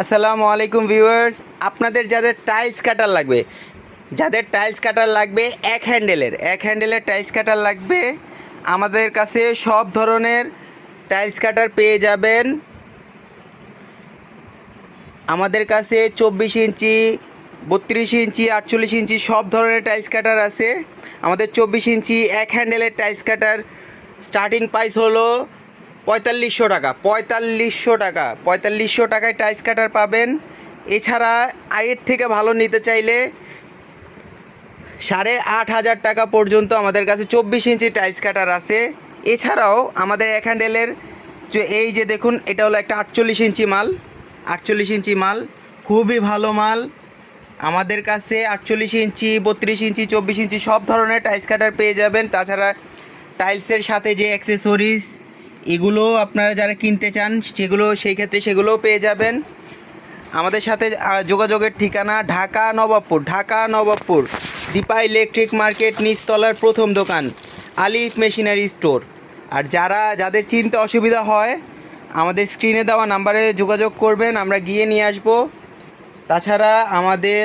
আসসালামু আলাইকুম ভিউয়ার্স। আপনাদের যাদের টাইলস কাটার লাগবে, যাদের টাইলস কাটার লাগবে এক হ্যান্ডেলের এক হ্যান্ডেলের টাইলস কাটার লাগবে, আমাদের কাছে সব ধরনের টাইলস কাটার পেয়ে যাবেন। আমাদের কাছে চব্বিশ ইঞ্চি, বত্রিশ ইঞ্চি, আটচল্লিশ ইঞ্চি সব ধরনের টাইলস কাটার আছে। আমাদের চব্বিশ ইঞ্চি এক হ্যান্ডেলের টাইলস কাটার স্টার্টিং প্রাইস হলো পঁয়তাল্লিশশো টাকা পঁয়তাল্লিশশো টাকা, পঁয়তাল্লিশশো টাকায় টাইস কাটার পাবেন। এছাড়া আয়ের থেকে ভালো নিতে চাইলে সাড়ে আট হাজার টাকা পর্যন্ত আমাদের কাছে চব্বিশ ইঞ্চি টাইস কাটার আছে। এছাড়াও আমাদের এক হ্যান্ডেলের যে এই যে দেখুন, এটা হলো একটা আটচল্লিশ ইঞ্চি মাল, আটচল্লিশ ইঞ্চি মাল, খুবই ভালো মাল। আমাদের কাছে আটচল্লিশ ইঞ্চি, বত্রিশ ইঞ্চি, চব্বিশ ইঞ্চি সব ধরনের টাইলস কাটার পেয়ে যাবেন। তাছাড়া টাইলসের সাথে যে অ্যাক্সেসরিজ এগুলো আপনারা যারা কিনতে চান, সেগুলো, সেই ক্ষেত্রে সেগুলোও পেয়ে যাবেন। আমাদের সাথে যোগাযোগের ঠিকানা ঢাকা নবাবপুর ঢাকা নবাবপুর, দীপা ইলেকট্রিক মার্কেট, নিচতলার প্রথম দোকান, আলিফ মেশিনারি স্টোর। আর যারা, যাদের চিনতে অসুবিধা হয়, আমাদের স্ক্রিনে দেওয়া নাম্বারে যোগাযোগ করবেন, আমরা গিয়ে নিয়ে আসব। তাছাড়া আমাদের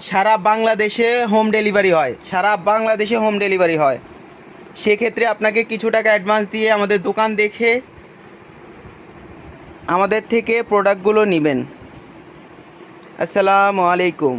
সারা বাংলাদেশে হোম ডেলিভারি হয়, সারা বাংলাদেশে হোম ডেলিভারি হয়। সেক্ষেত্রে আপনাকে কিছু টাকা অ্যাডভান্স দিয়ে আমাদের দোকান দেখে আমাদের থেকে প্রোডাক্টগুলো নেবেন। আসসালামু আলাইকুম।